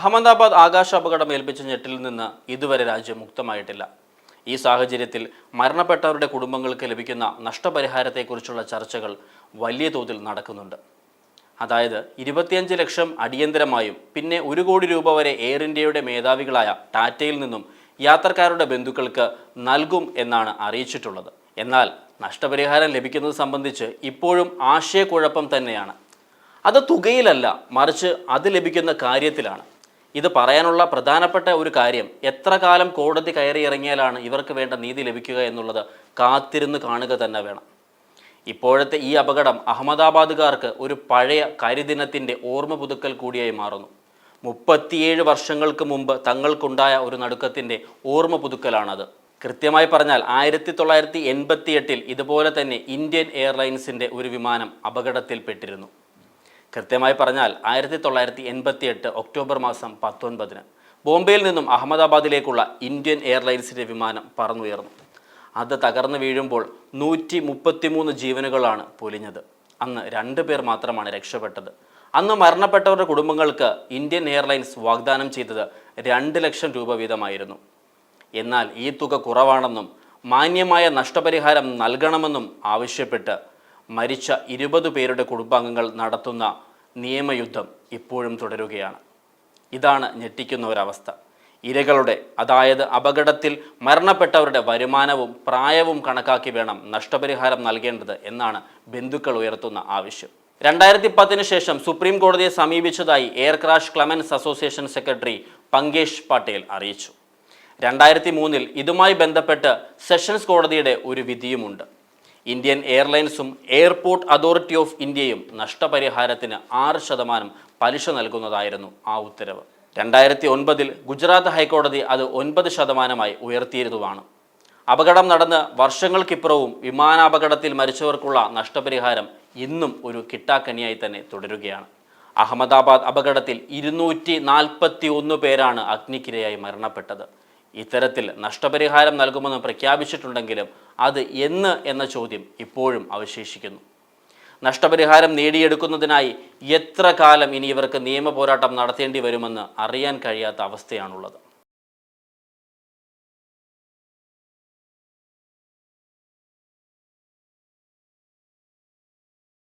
അഹമ്മദാബാദ് ആകാശ അപകടം ഏൽപ്പിച്ച ഞെട്ടിൽ നിന്ന് ഇതുവരെ രാജ്യം മുക്തമായിട്ടില്ല. ഈ സാഹചര്യത്തിൽ മരണപ്പെട്ടവരുടെ കുടുംബങ്ങൾക്ക് ലഭിക്കുന്ന നഷ്ടപരിഹാരത്തെക്കുറിച്ചുള്ള ചർച്ചകൾ വലിയ തോതിൽ നടക്കുന്നുണ്ട്. അതായത് ഇരുപത്തിയഞ്ച് ലക്ഷം അടിയന്തരമായും പിന്നെ ഒരു കോടി രൂപ വരെ എയർ ഇന്ത്യയുടെ മേധാവികളായ ടാറ്റയിൽ നിന്നും യാത്രക്കാരുടെ ബന്ധുക്കൾക്ക് നൽകും എന്നാണ് അറിയിച്ചിട്ടുള്ളത്. എന്നാൽ നഷ്ടപരിഹാരം ലഭിക്കുന്നത് സംബന്ധിച്ച് ഇപ്പോഴും ആശയക്കുഴപ്പം തന്നെയാണ്. അത് തുകയിലല്ല മറിച്ച് അത് ലഭിക്കുന്ന കാര്യത്തിലാണ്. ഇത് പറയാനുള്ള പ്രധാനപ്പെട്ട ഒരു കാര്യം എത്ര കാലം കോടതി കയറി ഇറങ്ങിയാലാണ് ഇവർക്ക് വേണ്ട നീതി ലഭിക്കുക എന്നുള്ളത് കാത്തിരുന്ന് കാണുക തന്നെ വേണം. ഇപ്പോഴത്തെ ഈ അപകടം അഹമ്മദാബാദുകാർക്ക് ഒരു പഴയ കരിദിനത്തിന്റെ ഓർമ്മ പുതുക്കൽ കൂടിയായി മാറുന്നു. മുപ്പത്തിയേഴ് വർഷങ്ങൾക്ക് മുമ്പ് തങ്ങൾക്കുണ്ടായ ഒരു നടുക്കത്തിന്റെ ഓർമ്മ പുതുക്കലാണത്. കൃത്യമായി പറഞ്ഞാൽ ആയിരത്തി തൊള്ളായിരത്തി എൺപത്തി എട്ടിൽ ഇതുപോലെ തന്നെ ഇന്ത്യൻ എയർലൈൻസിന്റെ ഒരു വിമാനം അപകടത്തിൽപ്പെട്ടിരുന്നു. കൃത്യമായി പറഞ്ഞാൽ ആയിരത്തി തൊള്ളായിരത്തി എൺപത്തി എട്ട് ഒക്ടോബർ മാസം പത്തൊൻപതിന് ബോംബെയിൽ നിന്നും അഹമ്മദാബാദിലേക്കുള്ള ഇന്ത്യൻ എയർലൈൻസിന്റെ വിമാനം പറന്നുയർന്നു. അത് തകർന്നു വീഴുമ്പോൾ നൂറ്റി മുപ്പത്തിമൂന്ന് ജീവനുകളാണ് പൊലിഞ്ഞത്. അന്ന് രണ്ട് പേർ മാത്രമാണ് രക്ഷപ്പെട്ടത്. അന്ന് മരണപ്പെട്ടവരുടെ കുടുംബങ്ങൾക്ക് ഇന്ത്യൻ എയർലൈൻസ് വാഗ്ദാനം ചെയ്തത് രണ്ട് ലക്ഷം രൂപ വീതമായിരുന്നു. എന്നാൽ ഈ തുക കുറവാണെന്നും മാന്യമായ നഷ്ടപരിഹാരം നൽകണമെന്നും ആവശ്യപ്പെട്ട് മരിച്ച ഇരുപത് പേരുടെ കുടുംബാംഗങ്ങൾ നടത്തുന്ന നിയമയുദ്ധം ഇപ്പോഴും തുടരുകയാണ്. ഇതാണ് ഞെട്ടിക്കുന്ന ഒരവസ്ഥ ഇരകളുടെ അതായത് അപകടത്തിൽ മരണപ്പെട്ടവരുടെ വരുമാനവും പ്രായവും കണക്കാക്കി വേണം നഷ്ടപരിഹാരം നൽകേണ്ടത് എന്നാണ് ബന്ധുക്കൾ ഉയർത്തുന്ന ആവശ്യം. രണ്ടായിരത്തി പത്തിന് ശേഷം സുപ്രീം കോടതിയെ സമീപിച്ചതായി air crash claimants association secretary Pankesh Patel അറിയിച്ചു. രണ്ടായിരത്തി മൂന്നിൽ ഇതുമായി ബന്ധപ്പെട്ട് സെഷൻസ് കോടതിയുടെ ഒരു വിധിയുമുണ്ട്. ഇന്ത്യൻ എയർലൈൻസും എയർപോർട്ട് അതോറിറ്റി ഓഫ് ഇന്ത്യയും നഷ്ടപരിഹാരത്തിന് ആറ് ശതമാനം പലിശ നൽകുന്നതായിരുന്നു ആ ഉത്തരവ്. രണ്ടായിരത്തി ഒൻപതിൽ ഗുജറാത്ത് ഹൈക്കോടതി അത് ഒൻപത് ശതമാനമായി ഉയർത്തിയിരുന്നതാണ്. അപകടം നടന്ന് വർഷങ്ങൾക്കിപ്പുറവും വിമാനാപകടത്തിൽ മരിച്ചവർക്കുള്ള നഷ്ടപരിഹാരം ഇന്നും ഒരു കിട്ടാക്കനിയായി തന്നെ തുടരുകയാണ്. അഹമ്മദാബാദ് അപകടത്തിൽ ഇരുന്നൂറ്റി നാൽപ്പത്തി ഒന്ന് പേരാണ് അഗ്നിക്കിരയായി മരണപ്പെട്ടത്. ഇത്തരത്തിൽ നഷ്ടപരിഹാരം നൽകുമെന്ന് പ്രഖ്യാപിച്ചിട്ടുണ്ടെങ്കിലും അത് എന്ന് എന്ന ചോദ്യം ഇപ്പോഴും അവശേഷിക്കുന്നു. നഷ്ടപരിഹാരം നേടിയെടുക്കുന്നതിനായി എത്ര കാലം ഇനി ഇവർക്ക് നിയമ പോരാട്ടം നടത്തേണ്ടി വരുമെന്ന് അറിയാൻ കഴിയാത്ത അവസ്ഥയാണുള്ളത്.